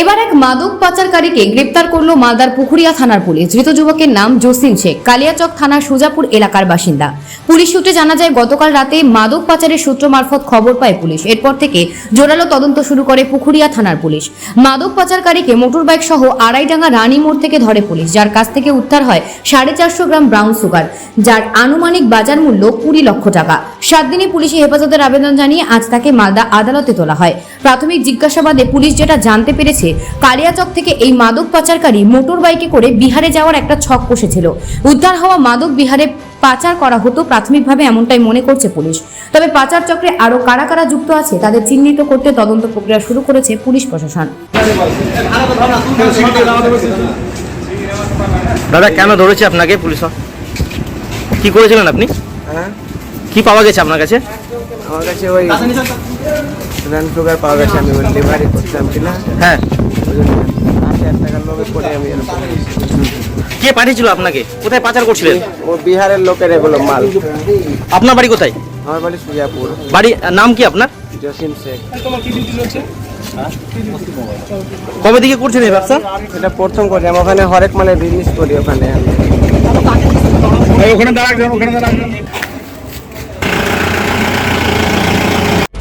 এবার এক মাদক পাচারকারীকে গ্রেপ্তার করল মালদার পুকুরিয়া থানার পুলিশ। ধৃত যুবকের নাম জসিম শেখ। কালিয়াচক থানার সুজাপুর এলাকার বাসিন্দা। পুলিশ সূত্রে জানা যায়, গতকাল রাতে মাদক পাচারের সূত্র মারফত খবর পায় পুলিশ। এরপর থেকে জোরালো তদন্ত শুরু করে পুকুরিয়া থানার পুলিশ। মাদক পাচারকারীকে মোটরবাইক সহ আড়াইডাঙ্গা রানী মোড় থেকে ধরে পুলিশ, যার কাছ থেকে উদ্ধার হয় সাড়ে চারশো গ্রাম ব্রাউন সুগার, যার আনুমানিক বাজার মূল্য কুড়ি লক্ষ টাকা। সাত দিনে পুলিশে হেফাজতের আবেদন জানিয়ে আজ তাকে মালদা আদালতে তোলা হয়। প্রাথমিক জিজ্ঞাসাবাদে পুলিশ যেটা জানতে পেরেছে কালিয়াচক থেকে এই মাদক পাচারকারী মোটর বাইকে করে বিহারে যাওয়ার একটা ছক কষেছিল। উদ্ধার হওয়া মাদক বিহারে পাচার করা হতো প্রাথমিকভাবে এমনটাই মনে করছে পুলিশ। তবে পাচার চক্রে আরও কারা কারা যুক্ত আছে তাদের চিহ্নিত করতে তদন্ত প্রক্রিয়া শুরু করেছে পুলিশ প্রশাসন। দাদা কেন ধরেছে আপনাকে পুলিশ? কি করেছিলেন আপনি? হ্যাঁ। কি পাওয়া গেছে আপনার কাছে? আমার কাছে ওই রান সুগার পাওয়া গেছে আমি ওই ডেলিভারি করতাম কি না। হ্যাঁ। হাজার টাকার পরে আমি কে পাঠিয়েছিল আপনাকে? কোথায় পাচার করছিলেন? ও বিহারের লোকের এগুলো মাল। আপনার বাড়ি কোথায়? আমার বাড়ি সুজাপুর। বাড়ি নাম কি আপনার? জসিম শেখ। কবে থেকে করছেন এই ব্যবসা? এটা প্রথম করি আমি ওখানে হরেক মালে বিজনেস করি ওখানে আমি।